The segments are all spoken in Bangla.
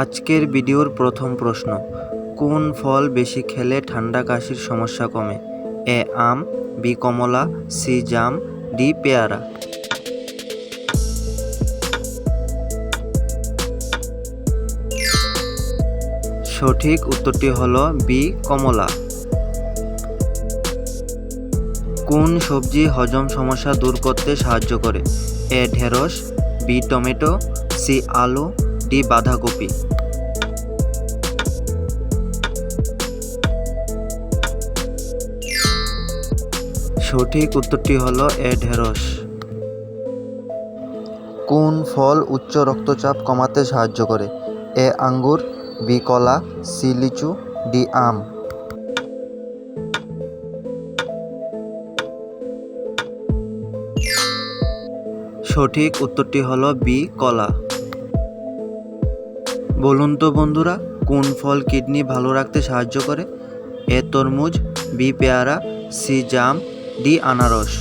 আজকের ভিডিওর প্রথম প্রশ্ন, কোন ফল বেশি খেলে ঠান্ডা কাশির সমস্যা কমে? এ, আম, বি, কমলা, সি, জাম, ডি, পেয়ারা। সঠিক উত্তরটি হল বি, কমলা। কোন সবজি হজম সমস্যা দূর করতে সাহায্য করে? এ, ঢেঁড়স, বি, টমেটো, সি, আলু ডি বাঁধাকপি। সঠিক উত্তরটি হলো এ ঢেঁড়স। কোন ফল উচ্চ রক্তচাপ কমাতে সাহায্য করে? এ আঙ্গুর, বি কলা, সি লিচু, ডি আম। সঠিক উত্তরটি হলো বি কলা। বলুন তো বন্ধুরা, কোন ফল কিডনি ভালো রাখতে সাহায্য করে? এ তরমুজ, বি পেয়ারা, সি জাম, ডি আনারস।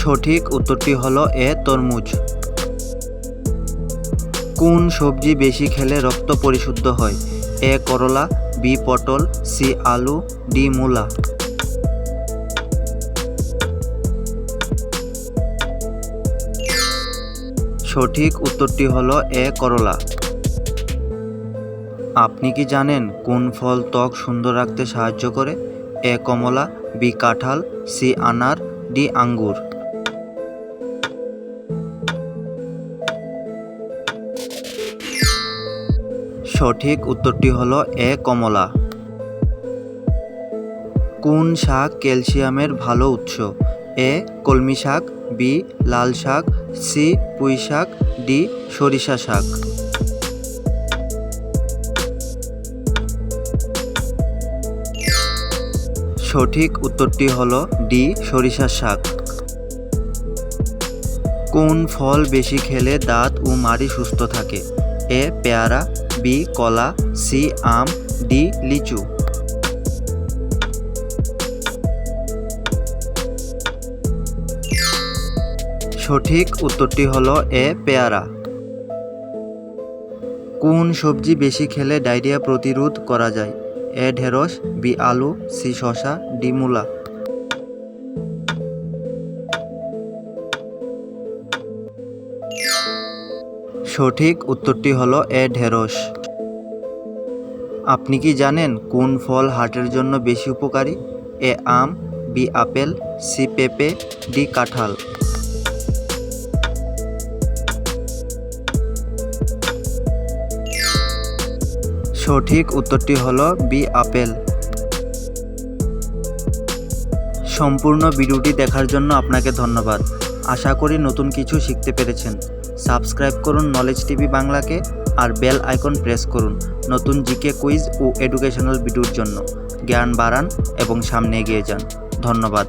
সঠিক উত্তরটি হলো এ তরমুজ। কোন সবজি বেশি খেলে রক্ত পরিশুদ্ধ হয়? এ করলা, বি পটল, সি আলু, ডি মূলা। সঠিক উত্তরটি হলো এ, করলা। আপনি কি জানেন কোন ফল ত্বক সুন্দর রাখতে সাহায্য করে? এ, কমলা, বি, কাঁঠাল, সি, আনার, ডি, আঙ্গুর। সঠিক উত্তরটি হলো এ, কমলা। কোন শাক ক্যালসিয়ামের ভালো উৎস? এ, কলমি শাক, বি, লাল শাক, সি, পুঁই শাক, ডি, সরিষা শাক। সঠিক উত্তরটি হলো ডি, সরিষা শাক। কোন ফল বেশি খেলে দাঁত ও মাড়ি সুস্থ থাকে? এ, পেয়ারা, বি, কলা, সি, আম, ডি, লিচু। সঠিক উত্তরটি হলো এ, পেয়ারা। কোন সবজি বেশি খেলে ডায়রিয়া প্রতিরোধ করা যায়? এ, ঢেঁড়স, বি, আলু, সি শশা ডি, মূলা। সঠিক উত্তরটি হলো এ, ঢেঁড়স। আপনি কি জানেন কোন ফল হার্টের জন্য বেশি উপকারী? এ, আম, বি, আপেল, সি, পেঁপে, ডি, কাঁঠাল। সঠিক উত্তরটি হল বি, আপেল। সম্পূর্ণ ভিডিওটি দেখার জন্য আপনাকে ধন্যবাদ। আশা করি নতুন কিছু শিখতে পেরেছেন। সাবস্ক্রাইব করুন নলেজ টিভি বাংলাকে আর বেল আইকন প্রেস করুন নতুন জিকে কুইজ ও এডুকেশনাল ভিডিওর জন্য। জ্ঞান বাড়ান এবং সামনে এগিয়ে যান। ধন্যবাদ।